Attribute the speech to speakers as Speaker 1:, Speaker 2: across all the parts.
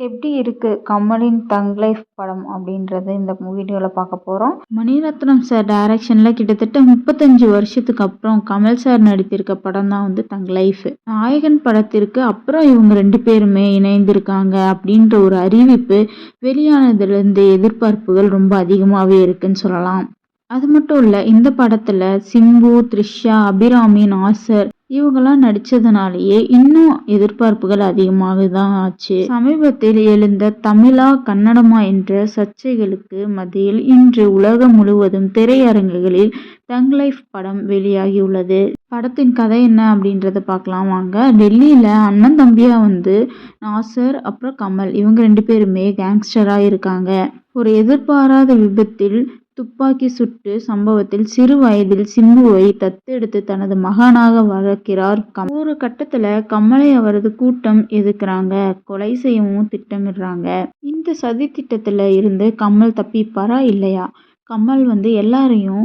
Speaker 1: எப்படி இருக்குது கமலின் தங் லைஃப் படம் அப்படின்றது இந்த வீடியோவில் பார்க்க போகிறோம் மணிரத்னம் சார் டைரக்ஷனில் கிட்டத்தட்ட முப்பத்தஞ்சு வருஷத்துக்கு அப்புறம் கமல் சார் நடித்திருக்க படம் தான் வந்து தங் லைஃப். நாயகன் படத்திற்கு அப்புறம் இவங்க ரெண்டு பேருமே இணைந்திருக்காங்க அப்படின்ற ஒரு அறிவிப்பு வெளியானதுலேருந்து எதிர்பார்ப்புகள் ரொம்ப அதிகமாகவே இருக்குன்னு சொல்லலாம். அது மட்டும் இல்லை இந்த படத்தில் சிம்பு த்ரிஷா அபிராமி நாசர் இவங்கெல்லாம் நடித்ததுனாலேயே இன்னும் எதிர்பார்ப்புகள் அதிகமாக தான் ஆச்சு. சமீபத்தில் எழுந்த தமிழா கன்னடமா என்ற சர்ச்சைகளுக்கு மத்தியில் இன்று உலகம் முழுவதும் திரையரங்குகளில் தங் லைஃப் படம் வெளியாகியுள்ளது. படத்தின் கதை என்ன அப்படின்றத பார்க்கலாம் வாங்க. டெல்லியில் அண்ணன் தம்பியாக வந்து நாசர் அப்புறம் கமல் இவங்க ரெண்டு பேருமே கேங்ஸ்டராக இருக்காங்க. ஒரு எதிர்பாராத விபத்தில் துப்பாக்கி சுட்டு சம்பவத்தில் சிறு வயதில் சிம்புவை தத்தெடுத்து தனது மகனாக வளர்க்கிறார் ஒரு கட்டத்துல கமலை அவரது கூட்டம் எதிர்க்கிறாங்க. கொலை செய்யவும் திட்டமிடுறாங்க. இந்த சதி திட்டத்துல இருந்து கமல் தப்பிப்பாரா இல்லையா? கமல் வந்து எல்லாரையும்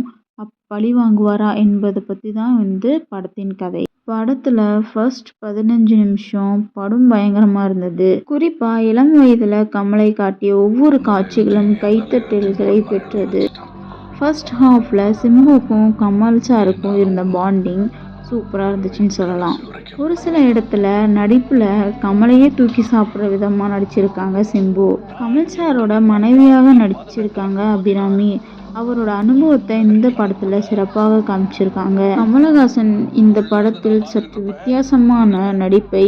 Speaker 1: பழி வாங்குவாரா என்பதை பற்றி தான் வந்து படத்தின் கதை. படத்தில் ஃபர்ஸ்ட் பதினஞ்சு நிமிஷம் படம் பயங்கரமாக இருந்தது. குறிப்பாக இளம் வயதில் கமலை காட்டிய ஒவ்வொரு காட்சிகளும் கைத்தட்டல்களை பெற்றது. ஃபர்ஸ்ட் ஹாஃபில் சிம்புக்கும் கமல் சாருக்கும் இருந்த பாண்டிங் சூப்பராக இருந்துச்சுன்னு சொல்லலாம். ஒரு சில இடத்துல நடிப்பில் கமலையே தூக்கி சாப்பிட்ற விதமாக நடிச்சிருக்காங்க சிம்பு. கமல் சாரோட மனைவியாக நடிச்சிருக்காங்க அபிராமி. அவரோட அனுபவத்தை இந்த படத்தில் சிறப்பாக காமிச்சிருக்காங்க. கமலஹாசன் இந்த படத்தில் சற்று வித்தியாசமான நடிப்பை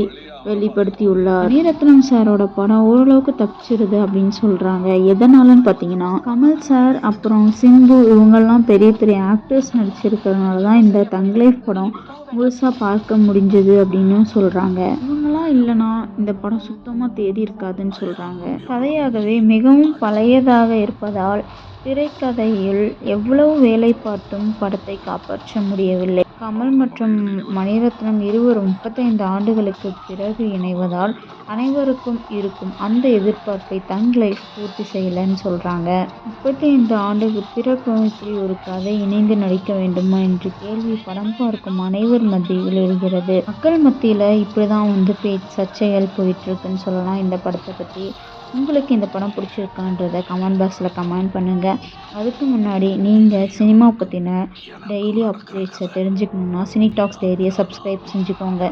Speaker 1: வெளிப்படுத்தியுள்ளார். மணிரத்னம் சாரோட படம் ஓரளவுக்கு தப்பிச்சிருது அப்படின்னு சொல்கிறாங்க எதனாலன்னு பார்த்தீங்கன்னா கமல் சார் அப்புறம் சிம்பு இவங்கெல்லாம் பெரிய பெரிய ஆக்டர்ஸ் நடிச்சிருக்கிறதுனால தான் இந்த தங்லைஃப் படம் முழுசாக பார்க்க முடிஞ்சது அப்படின்னு சொல்கிறாங்க இவங்களாம் இல்லைன்னா இந்த படம் சுத்தமாக தேடி இருக்காதுன்னு சொல்கிறாங்க கதையாகவே மிகவும் பழையதாக இருப்பதால் திரைக்கதையில் எவ்வளவு வேலை பார்த்தும் படத்தை காப்பாற்ற முடியவில்லை. கமல் மற்றும் மணிரத்னம் இருவரும் முப்பத்தைந்து ஆண்டுகளுக்கு பிறகு இணைவதால் அனைவருக்கும் இருக்கும் அந்த எதிர்பார்ப்பை தங் லைஃப் பூர்த்தி செய்யலைன்னு சொல்கிறாங்க முப்பத்தைந்து ஆண்டுக்கு பிறகும் இப்படி ஒரு கதை இணைந்து நடிக்க வேண்டுமா என்று கேள்வி படம் பார்க்கும் அனைவர் மத்தியில் எழுகிறது. மக்கள் மத்தியில் இப்படி தான் வந்து பேச்சு சர்ச்சைகள் போயிட்டுருக்குன்னு சொல்லலாம் இந்த படத்தை பற்றி உங்களுக்கு இந்த படம் பிடிச்சிருக்கான்றதை கமெண்ட் பாக்ஸில் கமெண்ட் பண்ணுங்கள் அதுக்கு முன்னாடி நீங்கள் சினிமா பற்றின டெய்லி அப்டேட்ஸை தெரிஞ்சுக்கணுன்னா சினி டாக்ஸ் டெய்லியை சப்ஸ்கிரைப் செஞ்சுக்கோங்க.